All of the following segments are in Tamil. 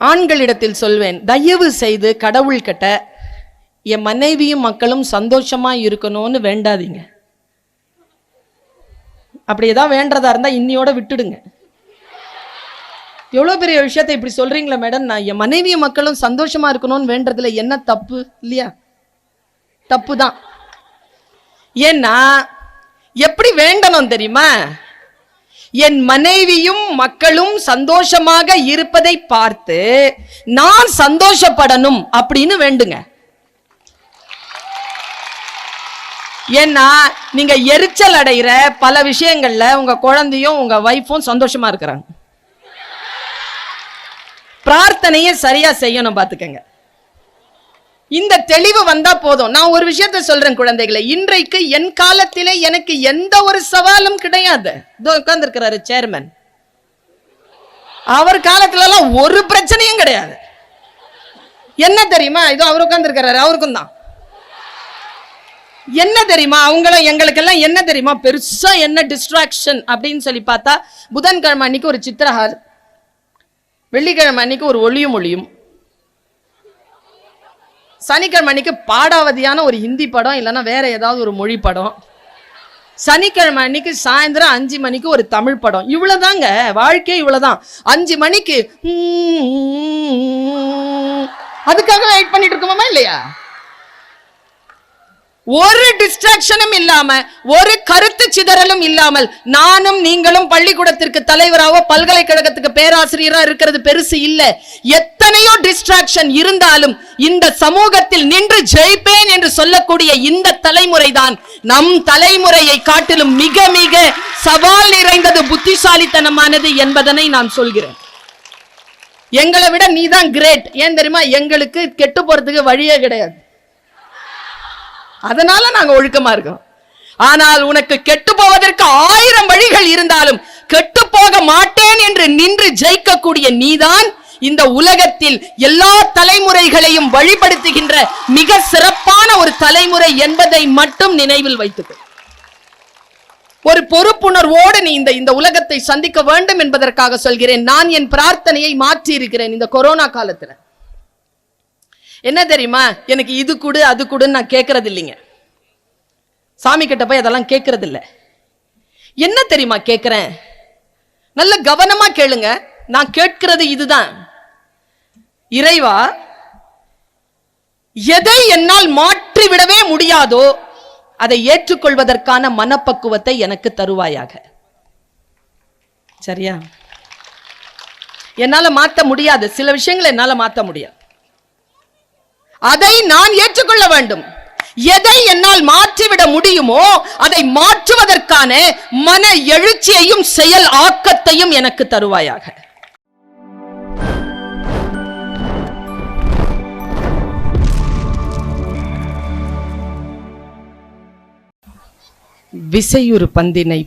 ஆண்களிடத்தில் சொல்வேன் தயவு செய்து கடவுள் கிட்ட என் மனைவியும் மக்களும் சந்தோஷமா இருக்கணும்னு வேண்டாதீங்க. அப்படி ஏதாவது வேண்டதா இருந்தா இன்னியோட விட்டுடுங்க. எவ்வளோ பெரிய விஷயத்தை இப்படி சொல்றீங்களா மேடம். நான் என் மனைவியும் மக்களும் சந்தோஷமா இருக்கணும்னு வேண்டதுல என்ன தப்பு இல்லையா? தப்பு தான் ஏன்னா எப்படி வேண்டணும் தெரியுமா? என் மனைவியும் மக்களும் சந்தோஷமாக இருப்பதை பார்த்து நான் சந்தோஷப்படணும் அப்படின்னு வேண்டுங்க. ஏன்னா நீங்க எரிச்சல் அடைகிற பல விஷயங்கள்ல உங்க குழந்தையும் உங்க வைஃபும் சந்தோஷமா இருக்கிறாங்க. பிரார்த்தனையை சரியா செய்யணும் பாத்துக்கங்க இந்த தெளிவு வந்தா போதும். நான் ஒரு விஷயத்த சொல்றேன் குழந்தைகளை. இன்றைக்கு என் காலத்திலே எனக்கு எந்த ஒரு சவாலும் கிடையாது. இதோ உட்கார்ந்துருக்கிறாரு சேர்மன் அவர் காலத்துல எல்லாம் ஒரு பிரச்சனையும் கிடையாது. என்ன தெரியுமா? இதோ அவர் உட்கார்ந்துருக்கிறாரு. அவருக்கும் தான். என்ன தெரியுமா? அவங்களும் எங்களுக்கெல்லாம் என்ன தெரியுமா? பெருசா என்ன டிஸ்ட்ராக்ஷன் அப்படின்னு சொல்லி பார்த்தா புதன்கிழமை அன்னைக்கு ஒரு சித்திரஹார் வெள்ளிக்கிழமை அன்னைக்கு ஒரு ஒளியும் ஒளியும். சனிக்கிழமை அன்னைக்கு பாடாவதியான ஒரு ஹிந்தி படம் இல்லைன்னா வேற ஏதாவது ஒரு மொழி படம். சனிக்கிழமை அன்னைக்கு சாயந்தரம் அஞ்சு மணிக்கு ஒரு தமிழ் படம். இவ்வளவுதாங்க. வாழ்க்கையே இவ்வளவுதான். அஞ்சு மணிக்கு அதுக்காக வெயிட் பண்ணிட்டு இருக்கோமா இல்லையா? ஒரு டிஸ்ட்ராக்ஷனும் இல்லாம ஒரு கருத்து சிதறலும் இல்லாமல் நானும் நீங்களும் பள்ளிக்கூடத்திற்கு தலைவராவோ பல்கலைக்கழகத்துக்கு பேராசிரியரா இருக்கிறது பெருசு இல்ல. எத்தனையோ டிஸ்ட்ராக்ஷன் இருந்தாலும் இந்த சமூகத்தில் நின்று ஜெயிப்பேன் என்று சொல்லக்கூடிய இந்த தலைமுறை தான் நம் தலைமுறையை காட்டிலும் மிக மிக சவால் நிறைந்தது புத்திசாலித்தனமானது என்பதனை நான் சொல்கிறேன். எங்களை விட நீதான் கிரேட் ஏன் தெரியுமா? எங்களுக்கு கெட்டு போறதுக்கு வழியே கிடையாது. அதனால நாங்க ஒழுக்கமா இருக்கோம். ஆனால் உனக்கு கெட்டு போவதற்கு ஆயிரம் வழிகள் இருந்தாலும் கெட்டு போக மாட்டேன் என்று நின்று ஜெயிக்கக்கூடிய நீதான் இந்த உலகத்தில் எல்லா தலைமுறைகளையும் வழிபடுத்துகின்ற மிக சிறப்பான ஒரு தலைமுறை என்பதை மட்டும் நினைவில் வைத்துக்கோ ஒரு பொறுப்புணர்வோடு நீ இந்த இந்த உலகத்தை சந்திக்க வேண்டும் என்பதற்காக சொல்கிறேன். நான் என் பிரார்த்தனையை மாற்றி இருக்கிறேன் இந்த கொரோனா காலத்துல. என்ன தெரியுமா? எனக்கு இது கொடு அது கொடுன்னு நான் கேட்கறது இல்லைங்க சாமி கிட்ட போய் அதெல்லாம் கேட்கறது இல்லை என்ன தெரியுமா கேட்குறேன் நல்ல கவனமா கேளுங்க. நான் கேட்கிறது இதுதான். இறைவா எதை என்னால் மாற்றி விடவே முடியாதோ அதை ஏற்றுக்கொள்வதற்கான மனப்பக்குவத்தை எனக்கு தருவாயாக. சரியா? என்னால மாற்ற முடியாது. சில விஷயங்களை என்னால மாற்ற முடியாது. அதை நான் ஏற்றுக்கொள்ள வேண்டும். எதை என்னால் மாற்றிவிட முடியுமோ அதை மாற்றுவதற்கான மன எழுச்சியையும் செயல் ஆக்கத்தையும் எனக்கு தருவாயாக. விசையுறு பந்தினை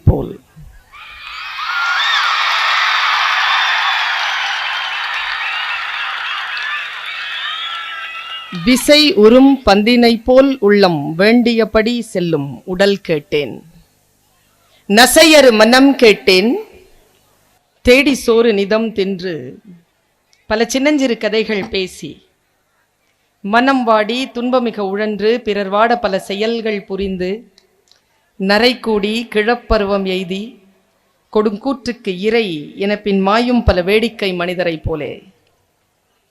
விசை உறும் பந்தினை போல் உள்ளம் வேண்டியபடி செல்லும் உடல் கேட்டேன். நசையறு மனம் கேட்டேன். தேடி சோறு நிதம் தின்று பல சின்னஞ்சிறு கதைகள் பேசி மனம் வாடி துன்பமிக உழன்று பிறர் வாட பல செயல்கள் புரிந்து நரைக்கூடி கிழப்பருவம் எய்தி கொடுங்கூற்றுக்கு இறை என பின் மாயும் பல வேடிக்கை மனிதரைப் போலே.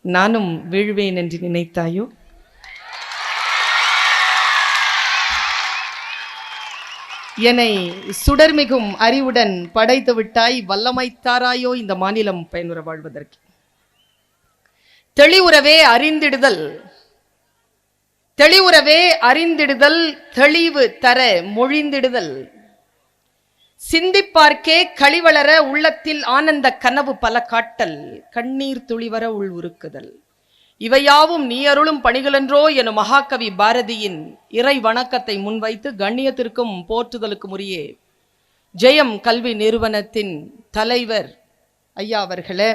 நானும் வீழ்வேன் என்று நினைத்தாயோ? என்னை சுடர்மிகும் அறிவுடன் படைத்து விட்டாய் வல்லமைத்தாராயோ இந்த மாநிலம் பயனுற வாழ்வதற்கு. தெளிவுறவே அறிந்திடுதல் தெளிவுறவே அறிந்திடுதல் தெளிவு தர மொழிந்திடுதல். சிந்திப்பார்க்கே களிவளர உள்ளத்தில் ஆனந்த கனவு பல காட்டல் கண்ணீர் துளிவர உள் உருக்குதல். இவையாவும் நீ அருளும் பணிகளென்றோ எனும் மகாகவி பாரதியின் இறை வணக்கத்தை முன்வைத்து கண்ணியத்திற்கும் போற்றுதலுக்கும் உரிய ஜெயம் கல்வி நிறுவனத்தின் தலைவர் ஐயா அவர்களே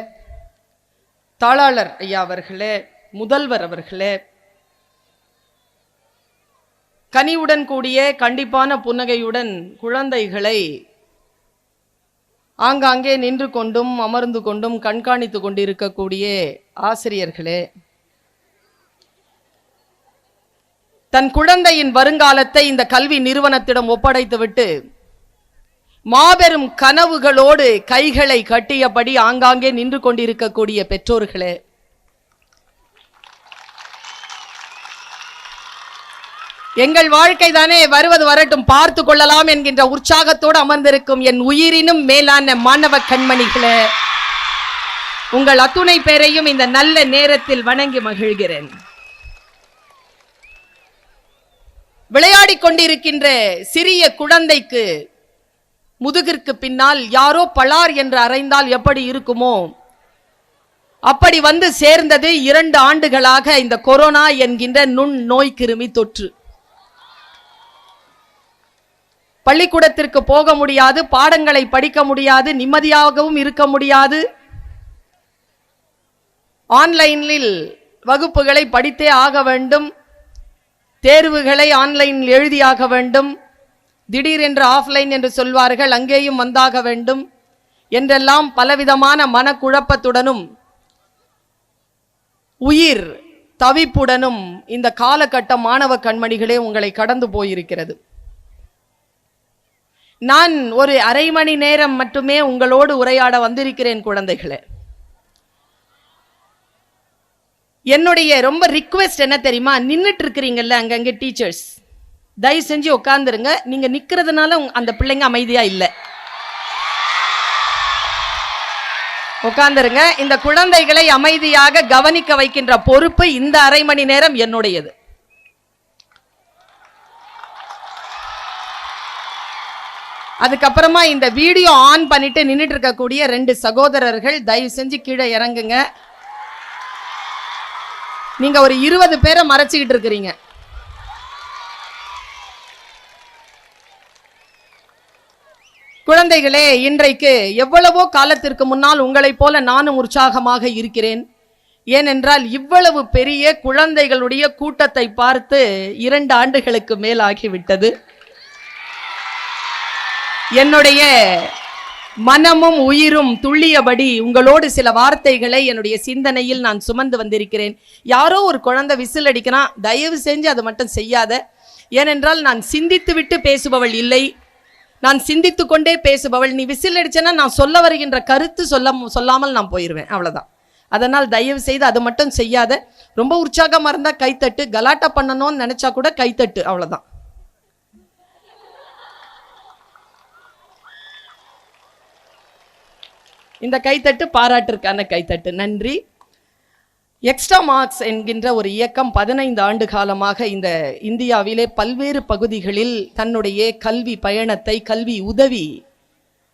தாளாளர் ஐயா அவர்களே முதல்வர் அவர்களே. கனிவுடன் கூடிய கண்டிப்பான புன்னகையுடன் குழந்தைகளை ஆங்காங்கே நின்று கொண்டும் அமர்ந்து கொண்டும் கண்காணித்து கொண்டிருக்கக்கூடிய ஆசிரியர்களே தன் குழந்தையின் வருங்காலத்தை இந்த கல்வி நிறுவனத்திடம் ஒப்படைத்துவிட்டு மாபெரும் கனவுகளோடு கைகளை கட்டியபடி ஆங்காங்கே நின்று கொண்டிருக்கக்கூடிய பெற்றோர்களே. எங்கள் வாழ்க்கை தானே வருவது வரட்டும் பார்த்து கொள்ளலாம் என்கின்ற உற்சாகத்தோடு அமர்ந்திருக்கும் என் உயிரினும் மேலான மாணவ கண்மணிகளே உங்கள் அத்துணை பேரையும் இந்த நல்ல நேரத்தில் வணங்கி மகிழ்கிறேன். விளையாடிக் கொண்டிருக்கின்ற சிறிய குழந்தைக்கு முதுகிற்கு பின்னால் யாரோ பலார் என்று அறைந்தால் எப்படி இருக்குமோ அப்படி வந்து சேர்ந்தது இரண்டு ஆண்டுகளாக இந்த கொரோனா என்கின்ற நுண் நோய் கிருமி தொற்று. பள்ளிக்கூடத்திற்கு போக முடியாது பாடங்களை படிக்க முடியாது நிம்மதியாகவும் இருக்க முடியாது. ஆன்லைனில் வகுப்புகளை படித்தே ஆக வேண்டும். தேர்வுகளை ஆன்லைனில் எழுதியாக வேண்டும். திடீரென்று ஆஃப்லைன் என்று சொல்வார்கள் அங்கேயும் வந்தாக வேண்டும் என்றெல்லாம் பலவிதமான மனக்குழப்பத்துடனும் உயிர் தவிப்புடனும் இந்த காலகட்ட மாணவ கண்மணிகளே உங்களை கடந்து போயிருக்கிறது. நான் ஒரு அரை மணி நேரம் மட்டுமே உங்களோடு உரையாட வந்திருக்கிறேன் குழந்தைகளே. என்னுடைய ரொம்ப ரிக்வெஸ்ட் என்ன தெரியுமா? நின்றுட்டு இருக்கிறீங்கல்ல அங்கங்கே டீச்சர்ஸ் தயவு செஞ்சு உட்காந்துருங்க நீங்கள் நிற்கிறதுனால அந்த பிள்ளைங்க அமைதியாக இல்லை. உட்காந்துருங்க இந்த குழந்தைகளை அமைதியாக கவனிக்க வைக்கின்ற பொறுப்பு இந்த அரை மணி நேரம் என்னுடையது. அதுக்கப்புறமா இந்த வீடியோ ஆன் பண்ணிட்டு நின்றுட்டு இருக்கக்கூடிய ரெண்டு சகோதரர்கள் தயவு செஞ்சு கீழே இறங்குங்க. நீங்க ஒரு இருபது பேரை மறைச்சிக்கிட்டு இருக்கிறீங்க. குழந்தைகளே இன்றைக்கு எவ்வளவோ காலத்திற்கு முன்னால் உங்களைப் போல நானும் உற்சாகமாக இருக்கிறேன். ஏனென்றால் இவ்வளவு பெரிய குழந்தைகளுடைய கூட்டத்தை பார்த்து இரண்டு ஆண்டுகளுக்கு மேலாகிவிட்டது. என்னுடைய மனமும் உயிரும் துள்ளியபடி உங்களோடு சில வார்த்தைகளை என்னுடைய சிந்தனையில் நான் சுமந்து வந்திருக்கிறேன். யாரோ ஒரு குழந்தை விசில் அடிக்கிறான் தயவு செஞ்சு அதை மட்டும் செய்யாத. ஏனென்றால் நான் சிந்தித்து விட்டு பேசுபவள் இல்லை. நான் சிந்தித்து கொண்டே பேசுபவள். நீ விசில் அடிச்சேன்னா நான் சொல்ல வருகின்ற கருத்து சொல்ல சொல்லாமல் நான் போயிடுவேன் அவ்வளோதான் அதனால் தயவு செய்து அது மட்டும் செய்யாத. ரொம்ப உற்சாகமாக இருந்தால் கைத்தட்டு. கலாட்டா பண்ணணும்னு நினைச்சா கூட கைத்தட்டு. அவ்வளோதான் இந்த கைத்தட்டு பாராட்டிற்கான கைத்தட்டு. நன்றி. எக்ஸ்ட்ரா மார்க்ஸ் என்கின்ற ஒரு இயக்கம் பதினைந்து ஆண்டு காலமாக இந்த இந்தியாவிலே பல்வேறு பகுதிகளில் தன்னுடைய கல்வி பயணத்தை கல்வி உதவி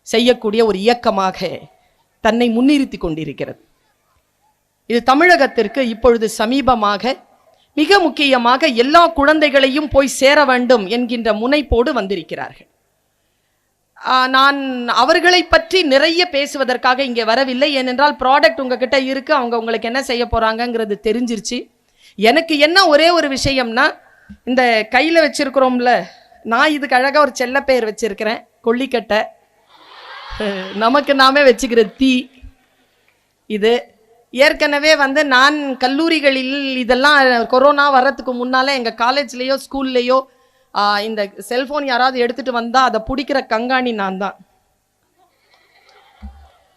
செய்யக்கூடிய ஒரு இயக்கமாக தன்னை முன்னிறுத்தி கொண்டிருக்கிறது. இது தமிழகத்திற்கு இப்பொழுது சமீபமாக மிக முக்கியமாக எல்லா குழந்தைகளையும் போய் சேர வேண்டும் என்கின்ற முனைப்போடு வந்திருக்கிறார்கள். நான் அவர்களை பற்றி நிறைய பேசுவதற்காக இங்கே வரவில்லை. ஏனென்றால் ப்ராடக்ட் உங்ககிட்ட இருக்கு அவங்க உங்களுக்கு என்ன செய்ய போறாங்கங்கிறது தெரிஞ்சிருச்சு. எனக்கு என்ன ஒரே ஒரு விஷயம்னா இந்த கையில் வச்சிருக்கிறோம்ல நான் இதுக்கு அழகாக ஒரு செல்ல பெயர் வச்சிருக்கிறேன் கொல்லிக்கட்டை. நமக்கு நாமே வச்சுக்கிற தீ இது. ஏற்கனவே வந்து நான் கல்லூரிகளில் இதெல்லாம் கொரோனா வர்றதுக்கு முன்னால் எங்கள் காலேஜ்லேயோ ஸ்கூல்லையோ இந்த செல்போன் யாராவது எடுத்துட்டு வந்தா அதை பிடிக்கிற கங்காணி நான் தான்.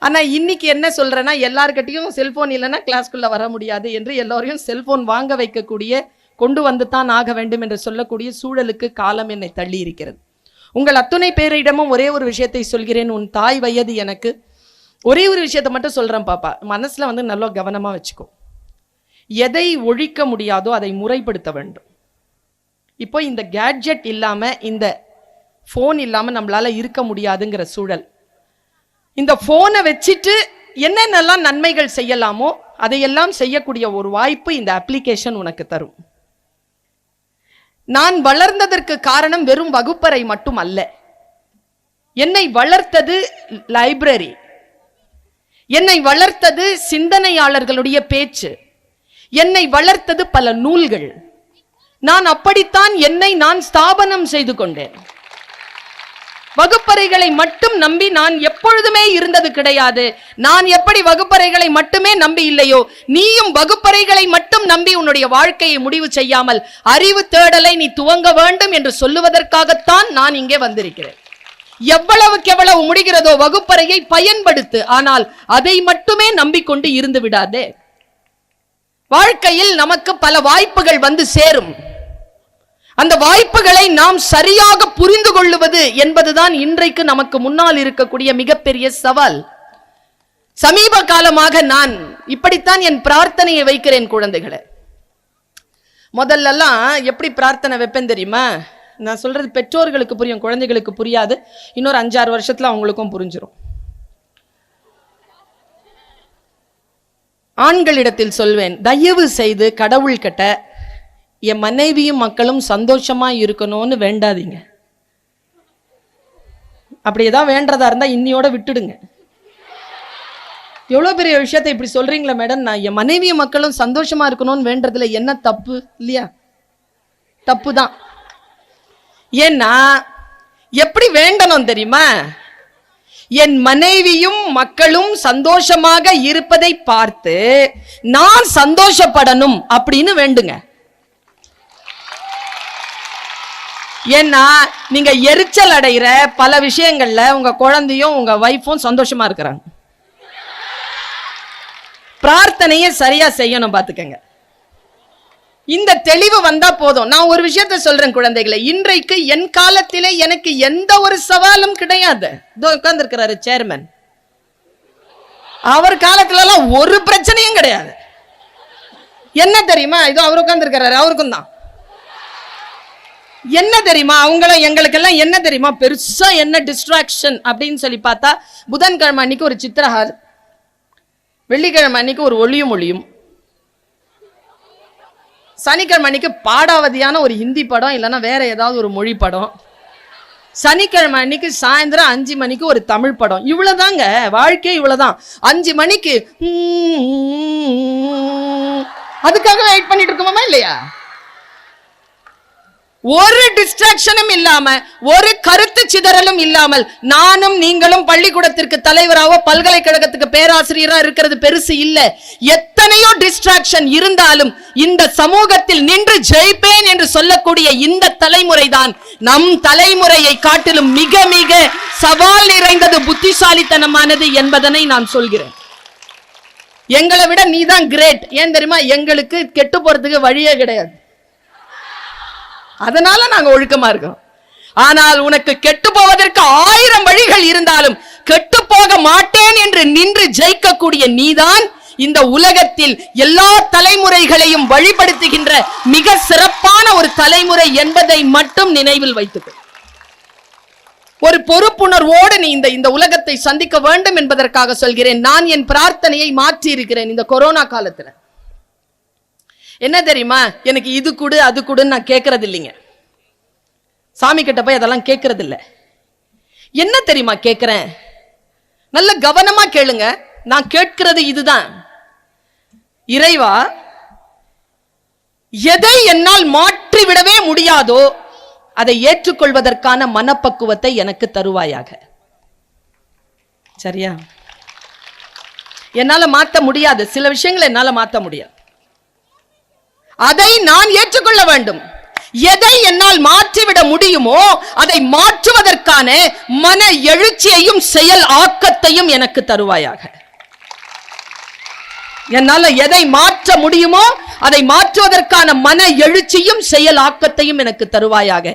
ஆனா இன்னைக்கு என்ன சொல்றேன்னா எல்லார்கிட்டையும் செல்போன் இல்லைன்னா கிளாஸ்க்குள்ள வர முடியாது என்று எல்லோரையும் செல்போன் வாங்க வைக்கக்கூடிய கொண்டு வந்து தான் ஆக வேண்டும் என்று சொல்லக்கூடிய சூழலுக்கு காலம் என்னை தள்ளி இருக்கிறது. உங்கள் அத்துணை பேரிடமும் ஒரே ஒரு விஷயத்தை சொல்கிறேன். உன் தாய் வயது எனக்கு. ஒரே ஒரு விஷயத்தை மட்டும் சொல்கிறேன் பாப்பா. மனசில் வந்து நல்லா கவனமாக வச்சுக்கோ. எதை ஒழிக்க முடியாதோ அதை முறைப்படுத்த வேண்டும். இப்போ இந்த கேட்ஜெட் இல்லாமல் இந்த ஃபோன் இல்லாமல் நம்மளால் இருக்க முடியாதுங்கிற சூழல். இந்த ஃபோனை வச்சுட்டு என்னென்னலாம் நன்மைகள் செய்யலாமோ அதையெல்லாம் செய்யக்கூடிய ஒரு வாய்ப்பு இந்த அப்ளிகேஷன் உனக்கு தரும். நான் வளர்ந்ததற்கு காரணம் வெறும் வகுப்பறை மட்டும் அல்ல என்னை வளர்த்தது லைப்ரரி என்னை வளர்த்தது சிந்தனையாளர்களுடைய பேச்சு. என்னை வளர்த்தது பல நூல்கள். நான் அப்படித்தான் என்னை நான் ஸ்தாபனம் செய்து கொண்டேன். வகுப்பறைகளை மட்டும் நம்பி நான் எப்பொழுதுமே இருந்தது கிடையாது. நான் எப்படி வகுப்பறைகளை மட்டுமே நம்பி இல்லையோ நீயும் வகுப்பறைகளை மட்டும் நம்பி உன்னுடைய வாழ்க்கையை முடிவு செய்யாமல் அறிவு தேடலை நீ துவங்க வேண்டும் என்று சொல்லுவதற்காகத்தான் நான் இங்கே வந்திருக்கிறேன். எவ்வளவுக்கு எவ்வளவு முடிகிறதோ வகுப்பறையை பயன்படுத்து ஆனால் அதை மட்டுமே நம்பிக்கொண்டு இருந்து விடாதே. வாழ்க்கையில் நமக்கு பல வாய்ப்புகள் வந்து சேரும். அந்த வாய்ப்புகளை நாம் சரியாக புரிந்து கொள்ளுவது என்பதுதான் இன்றைக்கு நமக்கு முன்னால் இருக்கக்கூடிய மிகப்பெரிய சவால். சமீப காலமாக நான் இப்படித்தான் என் பிரார்த்தனையை வைக்கிறேன் குழந்தைகளை. முதல்லலாம் எப்படி பிரார்த்தனை வைப்பேன் தெரியுமா? நான் சொல்றது பெற்றோர்களுக்கு புரியும் குழந்தைகளுக்கு புரியாது. இன்னொரு அஞ்சாறு வருஷத்துல அவங்களுக்கும் புரிஞ்சிரும். ஆண்களிடத்தில் சொல்வேன் தயவு செய்து கடவுள் கிட்ட என் மனைவியும் மக்களும் சந்தோஷமா இருக்கணும்னு வேண்டாதீங்க. அப்படி ஏதாவது வேண்டதா இருந்தா இன்னியோட விட்டுடுங்க. எவ்வளோ பெரிய விஷயத்தை இப்படி சொல்றீங்களா மேடம். நான் என் மனைவியும் மக்களும் சந்தோஷமா இருக்கணும்னு வேண்டதுல என்ன தப்பு இல்லையா? தப்பு தான் ஏன்னா எப்படி வேண்டணும் தெரியுமா? என் மனைவியும் மக்களும் சந்தோஷமாக இருப்பதை பார்த்து நான் சந்தோஷப்படணும் அப்படின்னு வேண்டுங்க. ஏன்னா நீங்க எரிச்சல் அடைகிற பல விஷயங்கள்ல உங்க குழந்தையும் உங்க வைஃபும் சந்தோஷமா இருக்கிறாங்க. பிரார்த்தனையை சரியா செய்யணும் பாத்துக்கங்க. இந்த தெளிவு வந்தா போதும். நான் ஒரு விஷயத்த சொல்றேன் குழந்தைகளை. இன்றைக்கு என் காலத்திலே எனக்கு எந்த ஒரு சவாலும் கிடையாது. இதோ உட்கார்ந்துருக்கிறாரு சேர்மன் அவர் காலத்துல எல்லாம் ஒரு பிரச்சனையும் கிடையாது. என்ன தெரியுமா? இதோ அவர் உட்கார்ந்துருக்கிறாரு. அவருக்கும் தான். என்ன தெரியுமா? அவங்களும் எங்களுக்கெல்லாம் என்ன தெரியுமா? பெருசா என்ன டிஸ்ட்ராக்ஷன் அப்படின்னு சொல்லி பார்த்தா புதன்கிழமை அன்னைக்கு ஒரு சித்திரஹார் வெள்ளிக்கிழமை அன்னைக்கு ஒரு ஒளியும் ஒளியும். சனிக்கிழமை அன்னைக்கு பாடாவதியான ஒரு ஹிந்தி படம் இல்லைன்னா வேற ஏதாவது ஒரு மொழி படம். சனிக்கிழமை அன்னைக்கு சாயந்தரம் அஞ்சு மணிக்கு ஒரு தமிழ் படம். இவ்வளோதாங்க வாழ்க்கையே இவ்வளோதான் அஞ்சு மணிக்கு அதுக்காக வெயிட் பண்ணிட்டு இருக்கோமா இல்லையா? ஒரு டிஸ்ட்ராக்ஷனும் இல்லாம ஒரு கருத்து சிதறலும் இல்லாமல் நானும் நீங்களும் பள்ளிக்கூடத்திற்கு தலைவராவோ பல்கலைக்கழகத்துக்கு பேராசிரியரா இருக்கிறது பெருசு இல்ல. எத்தனையோ டிஸ்ட்ராக்ஷன் இருந்தாலும் இந்த சமூகத்தில் நின்று ஜெயிப்பேன் என்று சொல்லக்கூடிய இந்த தலைமுறை தான் நம் தலைமுறையை காட்டிலும் மிக மிக சவால் நிறைந்தது புத்திசாலித்தனமானது என்பதனை நான் சொல்கிறேன். எங்களை விட நீதான் கிரேட் ஏன் தெரியுமா? எங்களுக்கு கெட்டு போறதுக்கு வழியே கிடையாது. அதனால நாங்க ஒழுக்கமா இருக்கோம். ஆனால் உனக்கு கெட்டு போவதற்கு ஆயிரம் வழிகள் இருந்தாலும் கெட்டு போக மாட்டேன் என்று நின்று ஜெயிக்கக்கூடிய நீதான் இந்த உலகத்தில் எல்லா தலைமுறைகளையும் வழிபடுத்துகின்ற மிக சிறப்பான ஒரு தலைமுறை என்பதை மட்டும் நினைவில் வைத்துக்கொள். ஒரு பொறுப்புணர்வோடு நீ இந்த இந்த உலகத்தை சந்திக்க வேண்டும் என்பதற்காக சொல்கிறேன். நான் என் பிரார்த்தனையை மாற்றி இருக்கிறேன் இந்த கொரோனா காலத்துல. என்ன தெரியுமா? எனக்கு இது கொடு அது கொடுன்னு நான் கேட்கறது இல்லைங்க சாமி கிட்ட போய் அதெல்லாம் கேட்கறது இல்லை என்ன தெரியுமா கேட்குறேன் நல்ல கவனமா கேளுங்க. நான் கேட்கிறது இதுதான். இறைவா எதை என்னால் மாற்றி விடவே முடியாதோ அதை ஏற்றுக்கொள்வதற்கான மனப்பக்குவத்தை எனக்கு தருவாயாக. சரியா? என்னால மாற்ற முடியாது. சில விஷயங்களை என்னால மாற்ற முடியாது. அதை நான் ஏற்றுக்கொள்ள வேண்டும். எதை என்னால் மாற்றிவிட முடியுமோ அதை மாற்றுவதற்கான மன எழுச்சியையும் செயல் ஆக்கத்தையும் எனக்கு தருவாயாக. என்னால எதை மாற்ற முடியுமோ அதை மாற்றுவதற்கான மன எழுச்சியும் செயல் ஆக்கத்தையும் எனக்கு தருவாயாக.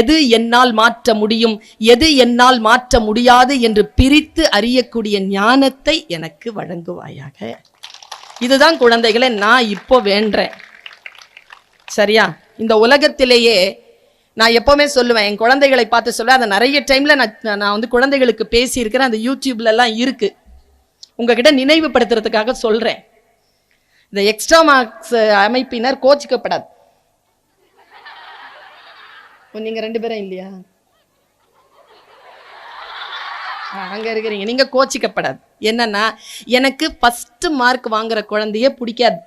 எது என்னால் மாற்ற முடியும் எது என்னால் மாற்ற முடியாது என்று பிரித்து அறியக்கூடிய ஞானத்தை எனக்கு வழங்குவாயாக. இதுதான் குழந்தைகளை நான் இப்போ வேண்டேன் சரியா? இந்த உலகத்திலேயே நான் எப்போவுமே சொல்லுவேன் என் குழந்தைகளை பார்த்து சொல்லுவேன். அதை நிறைய டைமில் நான் நான் வந்து குழந்தைகளுக்கு பேசியிருக்கிறேன். அந்த யூடியூப்லலாம் இருக்குது உங்ககிட்ட நினைவுபடுத்துறதுக்காக சொல்கிறேன் இந்த எக்ஸ்ட்ரா மார்க்ஸ் அமைப்பினர் கோச்சிக்கப்படாது. நீங்கள் ரெண்டு பேரும் இல்லையா? அங்கே இருக்கிறீங்க. நீங்கள் கோச்சிக்கப்படாது. என்னன்னா எனக்கு ஃபஸ்ட்டு மார்க் வாங்குற குழந்தைய பிடிக்காது.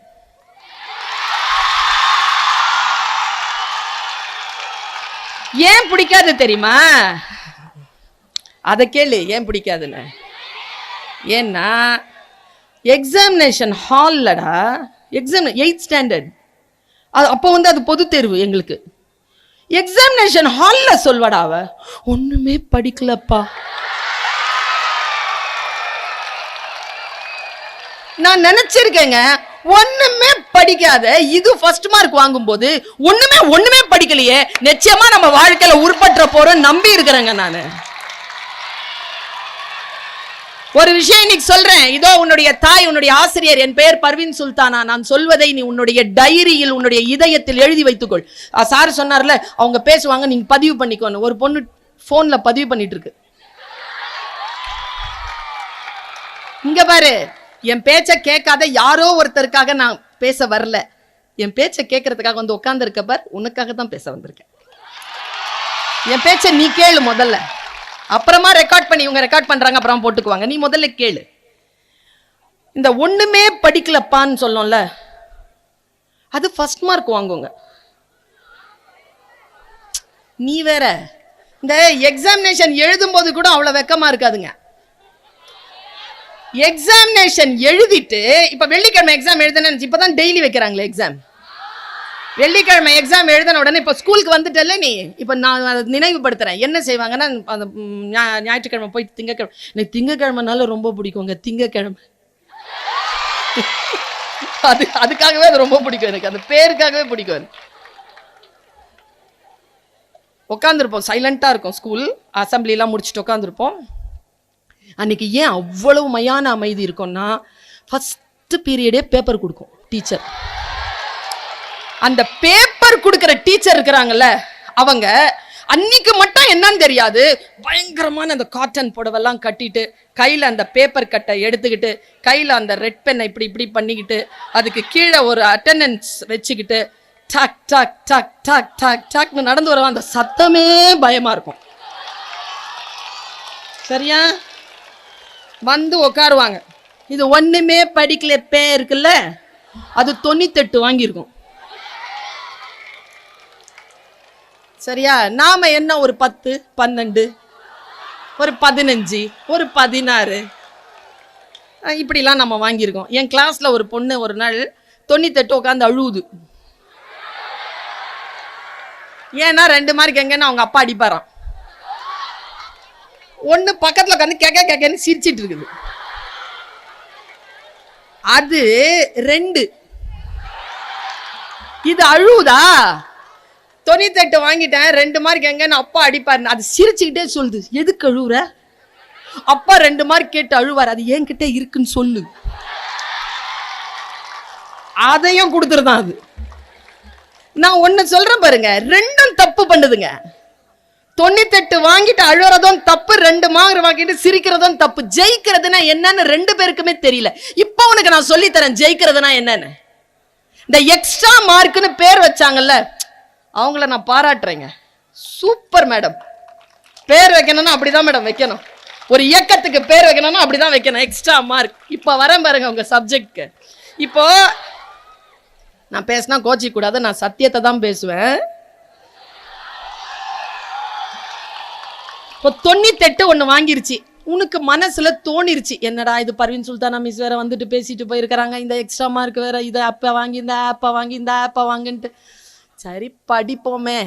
ஏன் பிடிக்காது தெரியுமா? அதை கேளு ஏன் பிடிக்காதுன்னு. ஏன்னா எக்ஸாமினேஷன் ஹால்லடா எக்ஸாம் எயித் ஸ்டாண்டர்ட் அது அப்போ வந்து அது பொது தேர்வு எங்களுக்கு. எக்ஸாமினேஷன் ஹாலில் சொல்வாடா அவ. ஒன்றுமே படிக்கலப்பா. நான் நினச்சிருக்கேங்க ஒண்ணுமே படிக்காத இது ஃபர்ஸ்ட் மார்க் வாங்கும்போது ஒண்ணுமே ஒண்ணுமே படிக்கலையே. நிச்சயமா நம்ம வாழ்க்கையில உருப்பற்ற போறோம் நம்பி இருக்கிறேங்க நானு. ஒரு விஷயம் இன்னைக்கு சொல்றேன். இதோ உன்னுடைய தாய் உன்னுடைய ஆசிரியர் என் பெயர் பர்வின் சுல்தானா. நான் சொல்வதை நீ உன்னுடைய டைரியில் உன்னுடைய இதயத்தில் எழுதி வைத்துக்கொள். சார் சொன்னார்ல அவங்க பேசுவாங்க நீங்க பதிவு பண்ணிக்கோன்னு. ஒரு பொண்ணு போன்ல பதிவு பண்ணிட்டு இருக்கு. இங்க பாரு. என் பேச்சை கேட்காத யாரோ ஒருத்தருக்காக நான் பேச வரல. என் பேச்சை கேட்கறதுக்காக வந்து உட்காந்துருக்க பார் உனக்காக தான் பேச வந்திருக்கேன். என் பேச்சை நீ கேளு முதல்ல. அப்புறமா ரெக்கார்ட் பண்ணி இவங்க ரெக்கார்ட் பண்றாங்க அப்புறம் போட்டுக்குவாங்க. நீ முதல்ல கேளு. இந்த ஒண்ணுமே படிக்கலப்பான்னு சொல்லோம்ல அது ஃபர்ஸ்ட் மார்க் வாங்குங்க. நீ வேற. இந்த எக்ஸாமினேஷன் எழுதும்போது கூட அவ்வளோ வெக்கமாக இருக்காதுங்க. எக்ஸாமினேஷன் எழுதிட்டு இப்ப வெள்ளிக்கிழமை எக்ஸாம் எழுதுனேன்னு இப்பதான் டெய்லி வைக்கிறாங்களே எக்ஸாம் வெள்ளிக்கிழமை எக்ஸாம் எழுதின உடனே இப்போ ஸ்கூலுக்கு வந்துட்டல நீ? இப்போ நான் அதை நினைவுபடுத்துகிறேன் என்ன செய்வாங்கன்னா அந்த ஞாயிற்றுக்கிழமை போய் திங்கக்கிழமை எனக்கு திங்கக்கிழமைனால ரொம்ப பிடிக்குங்க. திங்கக்கிழமை. அது அதுக்காகவே அது ரொம்ப பிடிக்கும் எனக்கு. அந்த பேருக்காகவே பிடிக்கும் அது. உட்காந்துருப்போம் சைலண்ட்டாக இருக்கும் ஸ்கூல் அசம்பிளிலாம் முடிச்சுட்டு உட்காந்துருப்போம் அன்னைக்கு ஏன் அவ்வளவு மையான அமைதி இருக்கும்னா ஃபஸ்ட்டு பீரியடே பேப்பர் கொடுக்கும் டீச்சர் அந்த பேப்பர் கொடுக்குற டீச்சர் இருக்கிறாங்கல்ல அவங்க அன்னைக்கு மட்டும் என்னன்னு தெரியாது பயங்கரமான அந்த காட்டன் புடவெல்லாம் கட்டிட்டு கையில் அந்த பேப்பர் கட்டை எடுத்துக்கிட்டு கையில் அந்த ரெட் பென்னை இப்படி இப்படி பண்ணிக்கிட்டு அதுக்கு கீழே ஒரு அட்டெண்டன்ஸ் வச்சுக்கிட்டு டக் டக் டக் டக் டக் டக்னு நடந்து வருவாங்க அந்த சத்தமே பயமா இருக்கும். சரியா? வந்து உட்காருவாங்க இது ஒன்றுமே படிக்கல பே இருக்குல்ல? அது தொண்ணூத்தெட்டு வாங்கியிருக்கும். சரியா? நாம என்ன ஒரு பத்து பன்னெண்டு ஒரு பதினஞ்சு ஒரு பதினாறு? இப்படிலாம் நம்ம வாங்கியிருக்கோம். என் கிளாஸ்ல ஒரு பொண்ணு ஒரு நாள் தொண்ணூத்தெட்டு உட்காந்து அழுவுது. ஏன்னா ரெண்டு மார்க் எங்கன்னா அவங்க அப்பா அடிப்பாராம். ஒன்று பக்கத்தில் உட்காந்து கேக்க கேக்கன்னு சிரிச்சிட்டு இருக்குது. அது ரெண்டு. இது அழுவுதா? தொண்ணூத்தெட்டு வாங்கிட்டேன் ரெண்டு மார்க் எங்கன்னு அப்பா அடிப்பாரு அது சிரிச்சுக்கிட்டே சொல்லுது. எதுக்கு அழுவுற? அப்பா ரெண்டு மார்க் கேட்டு அழுவார். அது என்கிட்ட இருக்குன்னு சொல்லு. அதையும் கொடுத்துருதான் அது. நான் ஒன்று சொல்கிறேன் பாருங்க. ரெண்டும் தப்பு பண்ணுதுங்க. தொண்ணூத்தெட்டு வாங்கிட்டு அழுறதும் தப்பு ரெண்டு மாங்கிற வாங்கிட்டு சிரிக்கிறதும் தப்பு. ஜெயிக்கிறதுனா என்னன்னு ரெண்டு பேருக்குமே தெரியல. இப்போ உனக்கு நான் சொல்லி தரேன் ஜெயிக்கிறதுனா என்னன்னு. இந்த எக்ஸ்ட்ரா மார்க்னு பேர் வச்சாங்கல்ல அவங்கள நான் பாராட்டுறேங்க. Super madam. பேர் வைக்கணும்னா அப்படிதான் மேடம் வைக்கணும். ஒரு இயக்கத்துக்கு பேர் வைக்கணும்னா அப்படிதான் வைக்கணும். எக்ஸ்ட்ரா மார்க் இப்போ வரேன் பாருங்க உங்க சப்ஜெக்ட்க்கு இப்போ நான் பேசினா கோச்சிக்கூடாது நான் சத்தியத்தை தான் பேசுவேன். இப்போ தொண்ணூத்தெட்டு ஒன்று வாங்கிருச்சு. உனக்கு மனசுல தோணிருச்சு. என்னடா இது பர்வீன் சுல்தானா மிஸ் வேற வந்துட்டு பேசிட்டு போயிருக்கிறாங்க. இந்த எக்ஸ்ட்ரா மார்க் வேற இதை அப்போ வாங்கி இந்த ஆப்பை வாங்கி இந்த ஆப்பை வாங்கின்ட்டு. சரி படிப்போமே.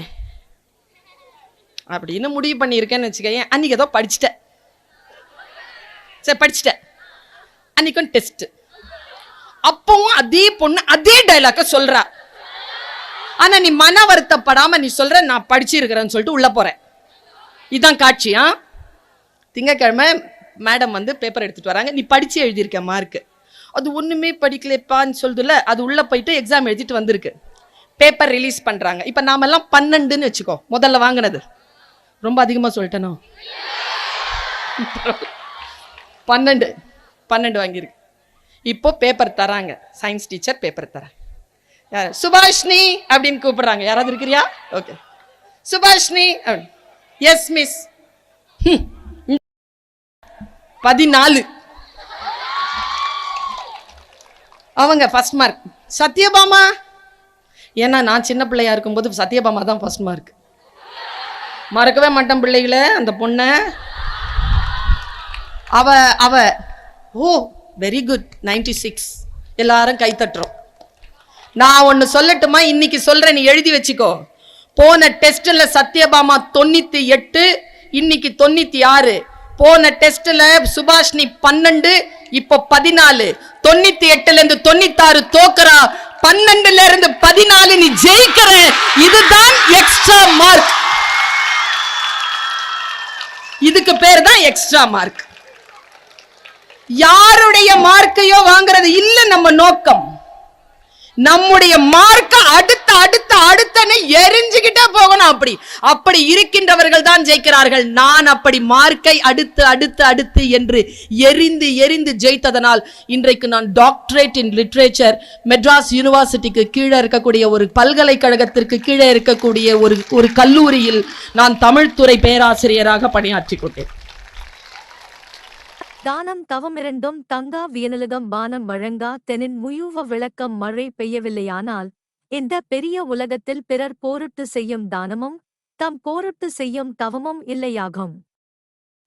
அப்படின்னு முடிவு பண்ணியிருக்கேன்னு வச்சுக்கேன் அன்னைக்கு ஏதோ படிச்சிட்டேன். சரி படிச்சிட்டேன். அன்றைக்கும் டெஸ்ட்டு அப்பவும் அதே பொண்ணு அதே டைலாக்க சொல்கிறா ஆனால் நீ மன வருத்தப்படாமல் நீ சொல்கிற நான் படிச்சிருக்கிறேன்னு சொல்லிட்டு உள்ளே போகிறேன் இதுதான் காட்சியா திங்கக்கிழமை மேடம் வந்து பேப்பர் எடுத்துட்டு வராங்க. நீ படிச்சு எழுதியிருக்க மார்க் அது ஒண்ணுமே படிக்கலப்பான்னு சொல்லுதுல அது உள்ள போயிட்டு எக்ஸாம் எழுதிட்டு வந்திருக்கு. பேப்பர் ரிலீஸ் பண்றாங்க. இப்ப நாமெல்லாம் பன்னெண்டுன்னு வச்சுக்கோ முதல்ல வாங்கினது. ரொம்ப அதிகமா சொல்லிட்டேனோ? பன்னெண்டு பன்னெண்டு வாங்கியிருக்கு. இப்போ பேப்பர் தராங்க. சயின்ஸ் டீச்சர் பேப்பர் தராங்க. யார்? சுபாஷினி அப்படின்னு கூப்பிடுறாங்க. யாராவது இருக்கிறியா? ஓகே சுபாஷ்னி அப்படின்னு எஸ் மிஸ் hmm. பதினாலு. அவங்க ஃபர்ஸ்ட் மார்க் சத்யபாமா? ஏன்னா நான் சின்ன பிள்ளையா இருக்கும்போது சத்யபாமா தான் ஃபர்ஸ்ட் மார்க் மறக்கவே மாட்டேன் பிள்ளைகளை அந்த பொண்ணை. அவ அவ ஓ வெரி குட் 96 சிக்ஸ் எல்லாரும் கைத்தட்டுறோம் நான் ஒன்று சொல்லட்டுமா? இன்னைக்கு சொல்கிறேன் நீ எழுதி வச்சுக்கோ. போன டெஸ்ட்ல சத்யபாமா தொண்ணூத்தி எட்டு இன்னைக்கு தொண்ணூத்தி ஆறு. போன டெஸ்ட்ல சுபாஷ்னி பன்னெண்டு இப்போ பதினாலு. தொண்ணூத்தி எட்டுல இருந்து தொண்ணூத்தாறு தோக்குறா. பன்னெண்டுல இருந்து பதினாலு நீ ஜெயிக்கிற இதுதான் எக்ஸ்ட்ரா மார்க் இதுக்கு பேர் தான் எக்ஸ்ட்ரா மார்க் யாருடைய மார்க்கையோ வாங்குறது இல்ல நம்ம நோக்கம். நம்முடைய மார்க்க அடுத்த அடுத்த அடுத்தன்னு எரிஞ்சுக்கிட்டே போகணும் அப்படி. அப்படி இருக்கின்றவர்கள் தான் ஜெயிக்கிறார்கள். நான் அப்படி மார்க்கை அடுத்து அடுத்து அடுத்து என்று எரிந்து எரிந்து ஜெயித்ததனால் இன்றைக்கு நான் டாக்டரேட் இன் லிட்ரேச்சர் மெட்ராஸ் யூனிவர்சிட்டிக்கு கீழே இருக்கக்கூடிய ஒரு பல்கலைக்கழகத்திற்கு கீழே இருக்கக்கூடிய ஒரு ஒரு கல்லூரியில் நான் தமிழ்துறை பேராசிரியராக பணியாற்றிக் கொண்டேன். தானம் தவமிரண்டும் தங்கா வியனலுகம் வானம் வழங்கா தெனின் முயூவ விளக்கம் மழை பெய்யவில்லையானால் இந்த பெரிய உலகத்தில் பிறர் போரிட்டு செய்யும் தானமும் தம் போரிட்டு செய்யும் தவமும் இல்லையாகும்.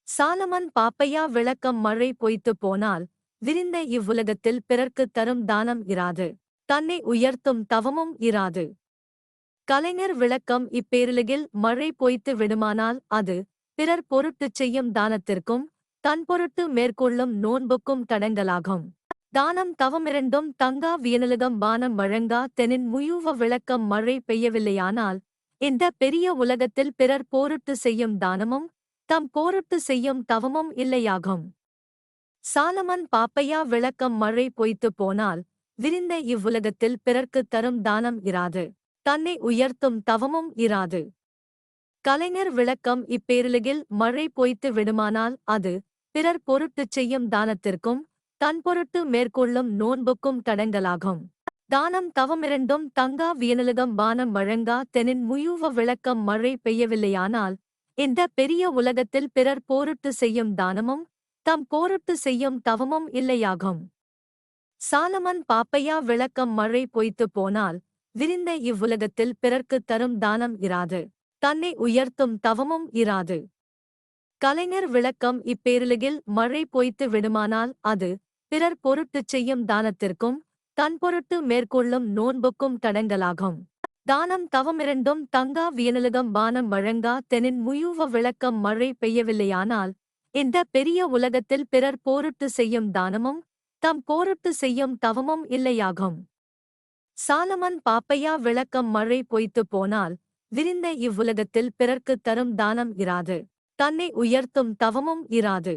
சாலமன் பாப்பையா விளக்கம் மழை பொய்த்து போனால் விரிந்த இவ்வுலகத்தில் பிறர்க்குத் தரும் தானம் இராது தன்னை உயர்த்தும் தவமும் இராது. கலைஞர் விளக்கம் இப்பேரலகில் மழை பொய்த்து விடுமானால் அது பிறர் பொருட்டுச் செய்யும் தானத்திற்கும் தன் பொருட்டு மேற்கொள்ளும் நோன்புக்கும் தடங்கலாகும் தானம் தவமிரண்டும் தங்கா வியனலுகம் வானம் வழங்கா தெனின் முயூவ விளக்கம் மழை பெய்யவில்லையானால் இந்த பெரிய உலகத்தில் பிறர் போரிட்டு செய்யும் தானமும் தம் போரிட்டு செய்யும் தவமும் இல்லையாகும். சாலமன் பாப்பையா விளக்கம் மழை பொய்த்து போனால் விரிந்த இவ்வுலகத்தில் பிறர்க்குத் தரும் தானம் இராது தன்னை உயர்த்தும் தவமும் இராது. கலைஞர் விளக்கம் இப்பேருலகில் மழை பொய்த்து விடுமானால் அது பிறர் பொருட்டுச் செய்யும் தானத்திற்கும் தன் பொருட்டு மேற்கொள்ளும் நோன்புக்கும் தடங்கலாகும் தானம் தவமிரண்டும் தங்கா வியனலுகம் வானம் வழங்கா தெனின் முயூவ விளக்கம் மழை பெய்யவில்லையானால் இந்த பெரிய உலகத்தில் பிறர் போரிட்டு செய்யும் தானமும் தம் போரிட்டு செய்யும் தவமும் இல்லையாகும். சாலமன் பாப்பையா விளக்கம் மழை பொய்த்து போனால் விரிந்த இவ்வுலகத்தில் பிறர்க்குத் தரும் தானம் இராது. தன்னை உயர்த்தும் தவமும் இராது. கலைஞர் விளக்கம் இப்பேரலகில் மழை பொய்த்து விடுமானால் அது பிறர் பொருட்டுச் செய்யும் தானத்திற்கும் தன் பொருட்டு மேற்கொள்ளும் நோன்புக்கும் தடங்கலாகும். தானம் தவமிரண்டும் தங்கா வியனலகம் வானம் வழங்கா தெனின் முயூவ விளக்கம் மழை பெய்யவில்லையானால் இந்த பெரிய உலகத்தில் பிறர் போரிட்டு செய்யும் தானமும் தம் போரிட்டு செய்யும் தவமும் இல்லையாகும். சாலமன் பாப்பையா விளக்கம் மழை பொய்த்து போனால் விரிந்த இவ்வுலகத்தில் பிறர்க்குத் தரும் தானம் இராது. தன்னை உயர்த்தும் தவமும் இராது.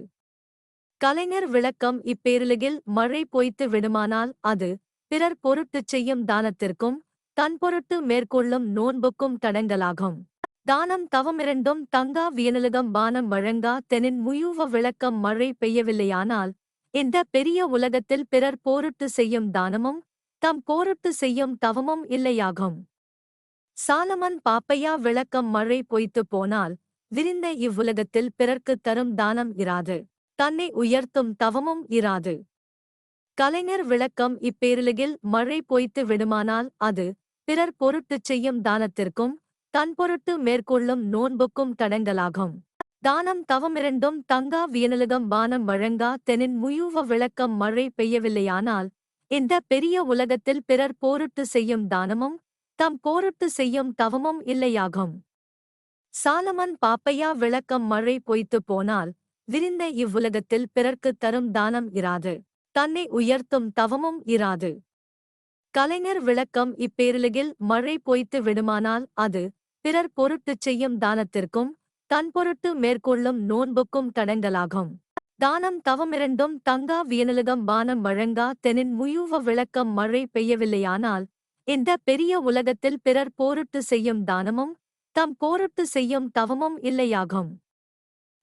கலைஞர் விளக்கம் இப்பேருலகில் மழை பொய்த்து விடுமானால் அது பிறர் பொருட்டுச் செய்யும் தானத்திற்கும் தன் பொருட்டு மேற்கொள்ளும் நோன்புக்கும் தடங்கலாகும். தானம் தவமிரண்டும் தங்கா வியனலுகம் பானம் வழங்கா தெனின் முயூவ விளக்கம் மழை பெய்யவில்லையானால் இந்த பெரிய உலகத்தில் பிறர் போரிட்டு செய்யும் தானமும் தம் போரிட்டு செய்யும் தவமும் இல்லையாகும். சாலமன் பாப்பையா விளக்கம் மழை பொய்த்து போனால் விரிந்த இவ்வுலகத்தில் பிறர்க்குத் தரும் தானம் இராது. தன்னை உயர்த்தும் தவமும் இராது. கலைஞர் விளக்கம் இப்பேரிலகில் மழை பொய்த்து விடுமானால் அது பிறர் பொருட்டுச் செய்யும் தானத்திற்கும் தன் பொருட்டு மேற்கொள்ளும் நோன்புக்கும் தடங்கலாகும். தானம் தவமிரண்டும் தங்கா வியனலகம் வானம் வழங்கா தெனின் முயூவ விளக்கம் மழை பெய்யவில்லையானால் இந்த பெரிய உலகத்தில் பிறர் போரிட்டு செய்யும் தானமும் தம் போரிட்டு செய்யும் தவமும் இல்லையாகும். சாலமன் பாப்பையா விளக்கம் மழை பொய்த்து போனால் விரிந்த இவ்வுலகத்தில் பிறர்க்குத் தரும் தானம் இராது. தன்னை உயர்த்தும் தவமும் இராது. கலைஞர் விளக்கம் இப்பேருலகில் மழை பொய்த்து விடுமானால் அது பிறர் பொருட்டுச் செய்யும் தானத்திற்கும் தன் பொருட்டு மேற்கொள்ளும் நோன்புக்கும் தடங்கலாகும். தானம் தவமிரண்டும் தங்கா வியனலகம் வானம் வழங்கா தெனின் முயூவ விளக்கம் மழை பெய்யவில்லையானால் இந்த பெரிய உலகத்தில் பிறர் போரிட்டு செய்யும் தானமும் தம் போரிட்டு செய்யும் தவமும் இல்லையாகும்.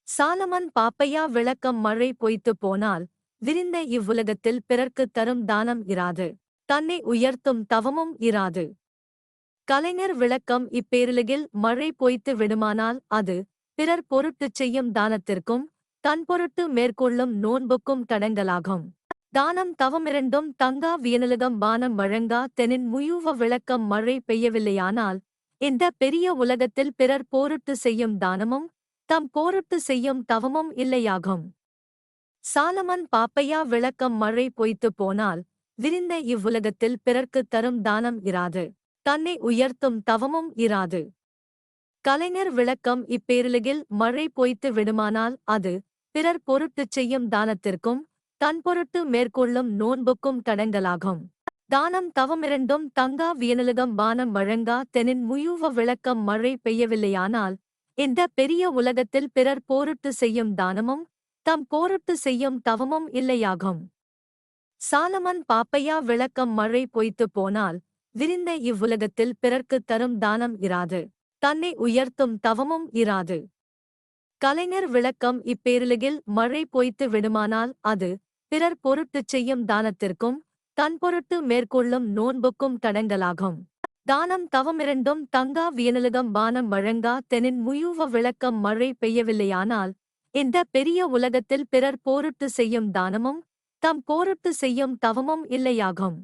சாலமன் பாப்பையா விளக்கம் மழை பொய்த்து போனால் விரிந்த இவ்வுலகத்தில் பிறர்க்குத் தரும் தானம் இராது. தன்னை உயர்த்தும் தவமும் இராது. கலைஞர் விளக்கம் இப்பேருலகில் மழை பொய்த்து விடுமானால் அது பிறர் பொருட்டுச் செய்யும் தானத்திற்கும் தன் பொருட்டு மேற்கொள்ளும் நோன்புக்கும் தடங்கலாகும். தானம் தவமிரண்டும் தங்கா வியனலகம் பானம் வழங்கா தெனின் முயூவ விளக்கம் மழை பெய்யவில்லையானால் இந்த பெரிய உலகத்தில் பிறர் போரிட்டு செய்யும் தானமும் தம் போரிட்டு செய்யும் தவமும் இல்லையாகும். சாலமன் பாப்பையா விளக்கம் மழை பொய்த்து போனால் விரிந்த இவ்வுலகத்தில் பிறர்க்குத் தரும் தானம் இராது தன்னை உயர்த்தும் தவமும் இராது. கலைஞர் விளக்கம் இப்பேரிலகில் மழை பொய்த்து விடுமானால் அது பிறர் பொருட்டுச் செய்யும் தானத்திற்கும் தன் பொருட்டு மேற்கொள்ளும் நோன்புக்கும் தடங்கலாகும். தானம் தவமிரண்டும் தங்கா வியனலுகம் வானம் வழங்கா தெனின் முயூவ விளக்கம் மழை பெய்யவில்லையானால் இந்த பெரிய உலகத்தில் பிறர் போரிட்டு செய்யும் தானமும் தம் போரிட்டு செய்யும் தவமும் இல்லையாகும். சாலமன் பாப்பையா விளக்கம் மழை பொய்த்து போனால் விரிந்த இவ்வுலகத்தில் பிறர்க்குத் தரும் தானம் இராது தன்னை உயர்த்தும் தவமும் இராது. கலைஞர் விளக்கம் இப்பேரலகில் மழை பொய்த்து விடுமானால் அது பிறர் பொருட்டுச் செய்யும் தானத்திற்கும் தன் பொருட்டு மேற்கொள்ளும் நோன்புக்கும் தடங்கலாகும் தானம் தவமிரண்டும் தங்கா வியனலகம் வானம் வழங்கா தெனின் முயூவ விளக்கம் மழை பெய்யவில்லையானால் இந்த பெரிய உலகத்தில் பிறர் போருட்டு செய்யும் தானமும் தம் போருட்டு செய்யும் தவமும் இல்லையாகும்.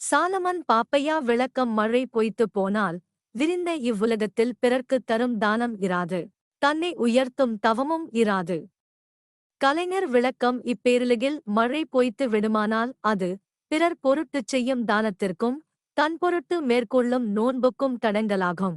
சாலமன் பாப்பையா விளக்கம் மழை பொய்த்து போனால் விரிந்த இவ்வுலகத்தில் பிறர்க்குத் தரும் தானம் இராது தன்னை உயர்த்தும் தவமும் இராது. கலைஞர் விளக்கம் இப்பேரலகில் மழை பொய்த்து விடுமானால் அது பிறர் பொருட்டுச் செய்யும் தானத்திற்கும் தன் பொருட்டு மேற்கொள்ளும் நோன்புக்கும் தடங்கலாகும்